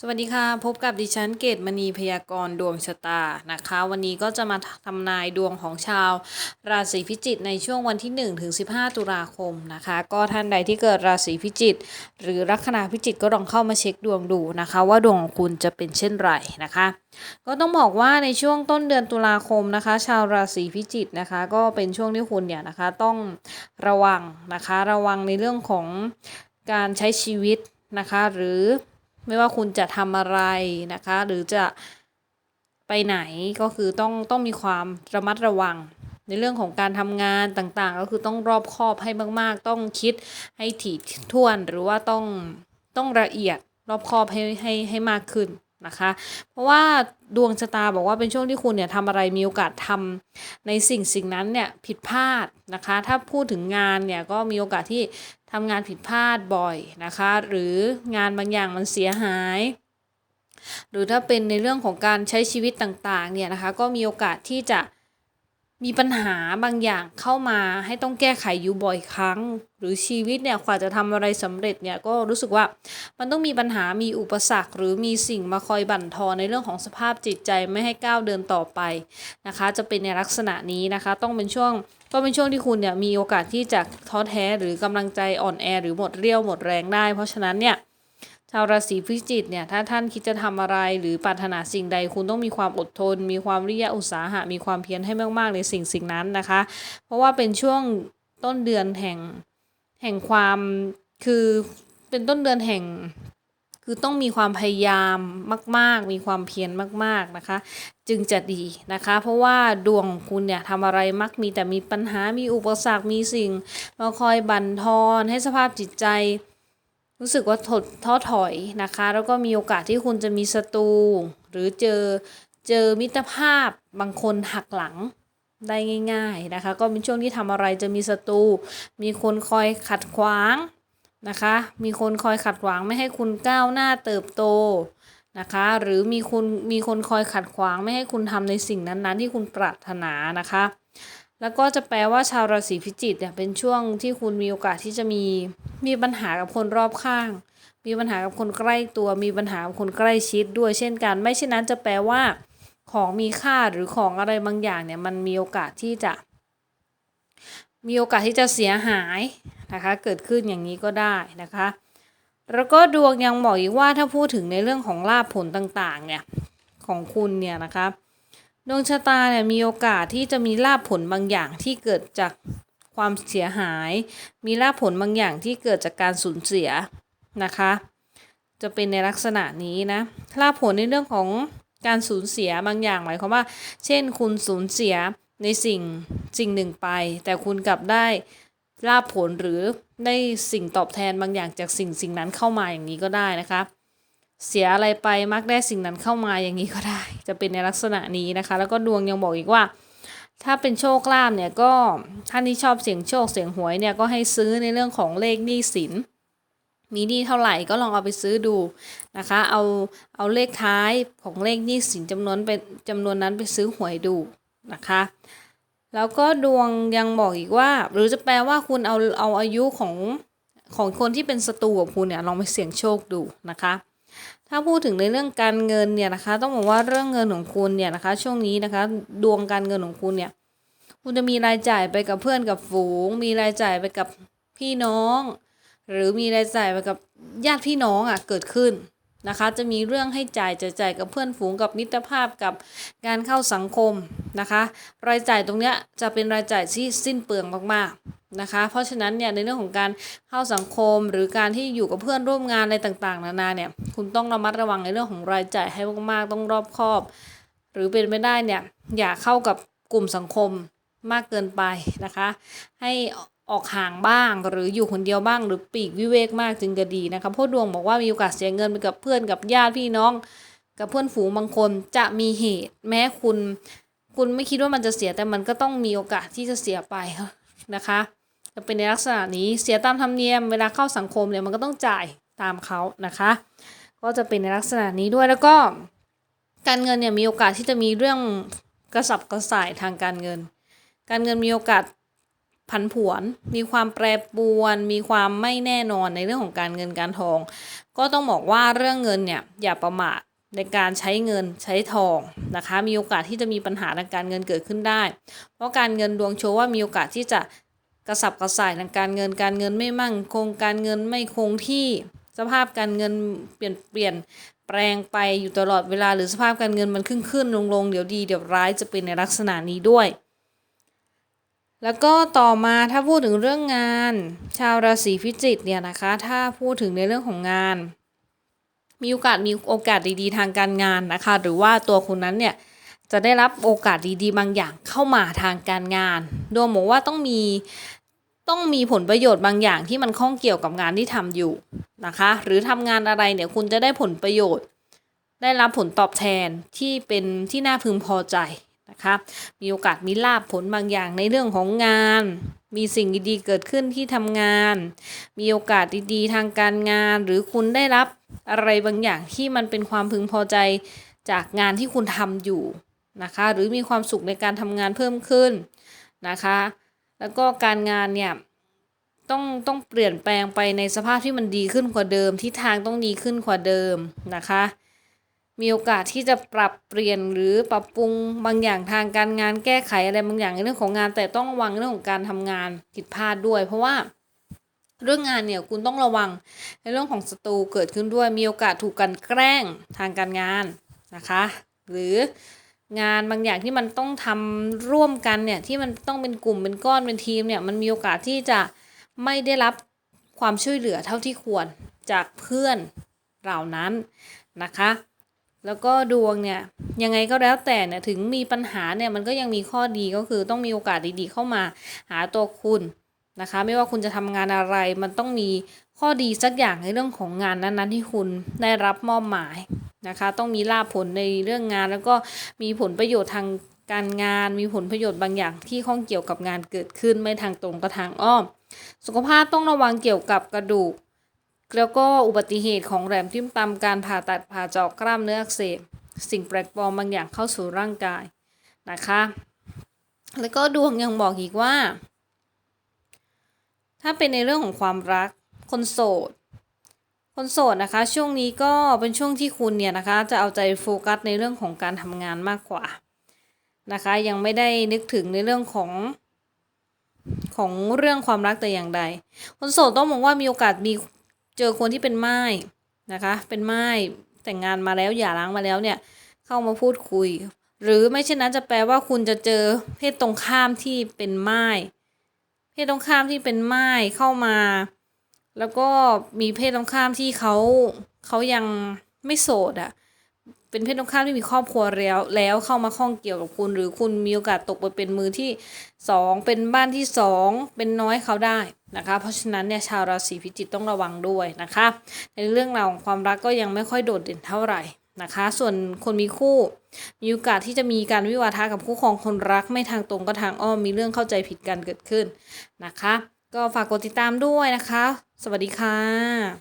สวัสดีค่ะ พบกับดิฉันเกตมณีพยากรณ์ดวงชะตานะคะ วันนี้ก็จะมาทำนายดวงของชาว ราศีพิจิกในช่วงวันที่ 1 ถึง 15 ตุลาคมนะคะ ก็ท่านใดที่เกิดราศีพิจิกหรือลัคนาพิจิกก็ลองเข้ามาเช็คดวงดูนะคะ ว่าดวงของคุณจะเป็นเช่นไรนะคะ ก็ต้องบอกว่าในช่วงต้นเดือนตุลาคมนะคะ ชาวราศีพิจิกนะคะ ก็เป็นช่วงที่คุณเนี่ยนะคะต้องระวังนะคะ ระวังในเรื่องของการใช้ชีวิตนะคะหรือ ไม่ว่าคุณจะทำอะไรนะคะ หรือจะไปไหนก็คือต้องต้องมีความระมัดระวัง ในเรื่องของการทำงานต่างๆ ก็คือต้องรอบคอบให้มาก ๆ ต้องคิดให้ถี่ถ้วนหรือว่าต้องต้องละเอียดรอบคอบให้ให้ให้มากขึ้น นะคะ เพราะว่าดวงชะตาบอกว่าเป็นช่วงที่คุณเนี่ยทำอะไรมีโอกาสทำในสิ่งสิ่งนั้นเนี่ยผิดพลาดนะคะ ถ้าพูดถึงงานเนี่ยก็มีโอกาสที่ทำงานผิดพลาดบ่อยนะคะ หรืองานบางอย่างมันเสียหาย หรือถ้าเป็นในเรื่องของการใช้ชีวิตต่างๆเนี่ยนะคะ ก็มีโอกาสที่จะ มีปัญหาบางอย่างเข้ามาให้ต้องแก้ไขอยู่บ่อยครั้ง หรือชีวิตเนี่ยกว่าจะทำอะไรสำเร็จเนี่ยก็รู้สึกว่ามันต้องมีปัญหามีอุปสรรค หรือมีสิ่งมาคอยบั่นทอนในเรื่องของสภาพจิตใจไม่ให้ก้าวเดินต่อไปนะคะ จะเป็นในลักษณะนี้นะคะ ต้องเป็นช่วงก็เป็นช่วงที่คุณเนี่ยมีโอกาสที่จะท้อแท้หรือกำลังใจอ่อนแอ หรือหมดเรี่ยวหมดแรงได้ เพราะฉะนั้นเนี่ย ชาวราศีพิจิกเนี่ยถ้าท่านคิดจะทำอะไรหรือปรารถนาสิ่งใดคุณต้องมีความอดทน มีความวิริยะอุตสาหะ มีความเพียรให้มากๆในสิ่งสิ่งนั้นนะคะ เพราะว่าเป็นช่วงต้นเดือนแห่งแห่งความคือเป็นต้นเดือนแห่งคือต้องมีความพยายามมาก ๆ มีความเพียรมาก ๆนะคะ จึงจะดีนะคะ เพราะว่าดวงของคุณเนี่ยทำอะไรมักมีแต่มีปัญหามีอุปสรรคมีสิ่งมาคอยบั่นทอนให้สภาพจิตใจ รู้สึกว่าถดท้อถอยนะคะ แล้วก็มีโอกาสที่คุณจะมีศัตรูหรือเจอเจอมิตรภาพบางคนหักหลังได้ง่าย ๆนะคะ ก็เป็นช่วงที่ทำอะไรจะมีศัตรูมีคนคอยขัดขวางนะคะ มีคนคอยขัดขวางไม่ให้คุณก้าวหน้าเติบโตนะคะ หรือมีคุณมีคนคอยขัดขวางไม่ให้คุณทำในสิ่งนั้นๆ ที่คุณปรารถนานะคะ แล้วก็จะแปลว่าชาวราศีพิจิกเนี่ยเป็นช่วงที่คุณมีโอกาสที่จะมีมีปัญหากับคนรอบข้าง มีปัญหากับคนใกล้ตัว มีปัญหากับคนใกล้ชิดด้วยเช่นกัน ไม่เช่นนั้นจะแปลว่า ของมีค่าหรือของอะไรบางอย่างเนี่ยมันมีโอกาสที่จะ มีโอกาสที่จะเสียหายนะคะ เกิดขึ้นอย่างนี้ก็ได้นะคะ แล้วก็ดวงยังบอกอีกว่าถ้าพูดถึงในเรื่องของลาภผลต่างๆเนี่ยของคุณเนี่ยนะคะ ดวงชะตาเนี่ยมีโอกาสที่จะมีลาภผลบางอย่างที่เกิดจากความเสียหาย มีลาภผลบางอย่างที่เกิดจากการสูญเสียนะคะ จะเป็นในลักษณะนี้นะลาภผลในเรื่องของการสูญเสียบางอย่างหมายความว่า เช่น คุณสูญเสียในสิ่งสิ่งหนึ่งไป แต่คุณกลับได้ลาภผลหรือได้สิ่งตอบแทนบางอย่างจากสิ่งสิ่งนั้นเข้ามาอย่างนี้ก็ได้นะคะ เสียอะไรไปมักได้สิ่งนั้นเข้ามาอย่างนี้ก็ได้ จะเป็นในลักษณะนี้นะคะ แล้วก็ดวงยังบอกอีกว่า ถ้าเป็นโชคลาภเนี่ยก็ท่านที่ชอบเสี่ยงโชคเสี่ยงหวยเนี่ยก็ให้ซื้อในเรื่องของเลขหนี้สินมีหนี้เท่าไหร่ก็ลองเอาไปซื้อดูนะคะ เอาเอาเลขท้ายของเลขหนี้สินจำนวนเป็นจำนวนนั้นไปซื้อหวยดูนะคะ แล้วก็ดวงยังบอกอีกว่า หรือจะแปลว่าคุณเอาเอาอายุของของคนที่เป็นศัตรูกับคุณเนี่ยลองไปเสี่ยงโชคดูนะคะ ถ้าพูดถึงในเรื่องการเงินเนี่ยนะคะ ต้องบอกว่าเรื่องเงินของคุณเนี่ยนะคะ ช่วงนี้นะคะ ดวงการเงินของคุณเนี่ย คุณจะมีรายจ่ายไปกับเพื่อนกับฝูง มีรายจ่ายไปกับพี่น้อง หรือมีรายจ่ายไปกับญาติพี่น้องอะเกิดขึ้น นะคะ จะมีเรื่องให้จ่ายจะจ่ายกับเพื่อนฝูงกับมิตรภาพกับการเข้าสังคมนะคะ รายจ่ายตรงเนี้ยจะเป็นรายจ่ายที่สิ้นเปลืองมากๆนะคะ เพราะฉะนั้นเนี่ยในเรื่องของการเข้าสังคมหรือการที่อยู่กับเพื่อนร่วมงานอะไรต่างๆ นานาเนี่ยคุณต้องระมัดระวังในเรื่องของรายจ่ายให้มากๆ ต้องรอบคอบ หรือเป็นไม่ได้เนี่ยอย่าเข้ากับกลุ่มสังคมมากเกินไปนะคะ ให้ ออกห่างบ้าง หรืออยู่คนเดียวบ้างหรือปีกวิเวกมากจึงจะดีนะคะเพราะดวงบอกว่ามีโอกาสเสียเงินไปกับเพื่อนกับญาติพี่น้อง กับเพื่อนฝูงบางคนจะมีเหตุ แม้คุณ คุณไม่คิดว่ามันจะเสียแต่มันก็ต้องมีโอกาสที่จะเสียไปนะคะ จะเป็นในลักษณะนี้เสียตามธรรมเนียมเวลาเข้าสังคมเนี่ยมันก็ต้องจ่ายตามเขานะคะ ก็จะเป็นในลักษณะนี้ด้วยแล้วก็ การเงินเนี่ยมีโอกาสที่จะมีเรื่องกระสับกระส่ายทางการเงิน การเงินมีโอกาส ผันผวน มีความแปรปรวน มีความไม่แน่นอนในเรื่องของการเงินการทอง ก็ต้องบอกว่าเรื่องเงินเนี่ยอย่าประมาทในการใช้เงินใช้ทองนะคะ มีโอกาสที่จะมีปัญหาทางการเงินเกิดขึ้นได้ เพราะการเงินดวงโชว์ว่ามีโอกาสที่จะกระสับกระส่ายทางการเงินการเงินไม่มั่งคงการเงินไม่คงที่สภาพการเงินเปลี่ยนเปลี่ยนแปลงไปอยู่ตลอดเวลาหรือสภาพการเงินมันขึ้นขึ้นลงลงเดี๋ยวดีเดี๋ยวร้ายจะเป็นในลักษณะนี้ด้วย แล้วก็ต่อมาถ้าพูดถึงเรื่องงาน ชาวราศีพิจิกเนี่ยนะคะ ถ้าพูดถึงในเรื่องของงาน มีโอกาสมีโอกาสดีๆ ทางการงานนะคะ หรือว่าตัวคุณนั้นเนี่ยจะได้รับโอกาสดีๆ บางอย่างเข้ามาทางการงานดวงบอกว่าต้องมีต้องมีผลประโยชน์บางอย่างที่มันข้องเกี่ยวกับงานที่ทำอยู่นะคะ หรือทำงานอะไรเนี่ยคุณจะได้ผลประโยชน์ ได้รับผลตอบแทนที่เป็นที่น่าพึงพอใจ นะคะ มีโอกาสมีลาบผลบางอย่างในเรื่องของงาน มีสิ่งดีๆเกิดขึ้นที่ทำงาน มีโอกาสดีๆ ทางการงาน หรือคุณได้รับอะไรบางอย่างที่มันเป็นความพึงพอใจจากงานที่คุณทำอยู่นะคะ หรือมีความสุขในการทำงานเพิ่มขึ้นนะคะ แล้วก็การงานเนี่ยต้องต้องเปลี่ยนแปลงไปในสภาพที่มันดีขึ้นกว่าเดิมทิศทางต้องดีขึ้นกว่าเดิมนะคะ มีโอกาสที่จะปรับเปลี่ยนหรือปรับปรุงบางอย่างทางการงานแก้ไขอะไรบางอย่างในเรื่องของงาน แต่ต้องระวังเรื่องของการทำงานผิดพลาดด้วย เพราะว่าเรื่องงานเนี่ยคุณต้องระวังในเรื่องของศัตรูเกิดขึ้นด้วย มีโอกาสถูกกันแกล้งทางการงานนะคะ หรืองานบางอย่างที่มันต้องทำร่วมกันเนี่ยที่มันต้องเป็นกลุ่มเป็นก้อนเป็นทีมเนี่ยมันมีโอกาสที่จะไม่ได้รับความช่วยเหลือเท่าที่ควรจากเพื่อนเหล่านั้นนะคะ แล้วก็ดวงเนี่ยยังไงก็แล้วแต่เนี่ยถึงมีปัญหาเนี่ยมันก็ยังมีข้อดีก็คือต้องมีโอกาสดีๆ เข้ามาหาตัวคุณนะคะ ไม่ว่าคุณจะทำงานอะไร มันต้องมีข้อดีสักอย่างในเรื่องของงานนั้นๆที่คุณได้รับมอบหมายนะคะ ต้องมีลาภผลในเรื่องงาน แล้วก็มีผลประโยชน์ทางการงานมีผลประโยชน์บางอย่างที่ข้องเกี่ยวกับงานเกิดขึ้นไม่ทางตรงก็ทางอ้อม สุขภาพต้องระวังเกี่ยวกับกระดูก แล้วก็อุบัติเหตุของแหลมทิ่มตำการผ่าตัดผ่าเจาะกล้ามเนื้ออักเสบ สิ่งแปลกปลอมบางอย่างเข้าสู่ร่างกายนะคะ แล้วก็ดวงยังบอกอีกว่า ถ้าเป็นในเรื่องของความรัก คนโสด คนโสดนะคะ ช่วงนี้ก็เป็นช่วงที่คุณเนี่ยนะคะ จะเอาใจโฟกัสในเรื่องของการทำงานมากกว่านะคะ ยังไม่ได้นึกถึงในเรื่องของของเรื่องความรักแต่อย่างใด คนโสดต้องมองว่ามีโอกาสมี เจอคนที่เป็นไม้นะคะ เป็นไม้แต่งงานมาแล้วหย่าร้างมาแล้วเนี่ย เข้ามาพูดคุย หรือไม่เช่นนั้นจะแปลว่าคุณจะเจอเพศตรงข้ามที่เป็นไม้เพศตรงข้ามที่เป็นไม้เข้ามา แล้วก็มีเพศตรงข้ามที่เขาเขายังไม่โสดอะ่ะ เป็นเพศตรงข้ามที่มีครอบครัวแล้ว แล้วเข้ามาข้องเกี่ยวกับคุณ หรือคุณมีโอกาสตกไปเป็นมือที่สองเป็นบ้านที่สองเป็นน้อยเขาได้นะคะ เพราะฉะนั้นเนี่ยชาวราศีพิจิกต้องระวังด้วยนะคะ ในเรื่องราวของความรักก็ยังไม่ค่อยโดดเด่นเท่าไหร่นะคะ ส่วนคนมีคู่มีโอกาสที่จะมีการวิวาทะกับคู่ของคนรักไม่ทางตรงก็ทางอ้อมมีเรื่องเข้าใจผิดกันเกิดขึ้นนะคะ ก็ฝากกดติดตามด้วยนะคะ สวัสดีค่ะ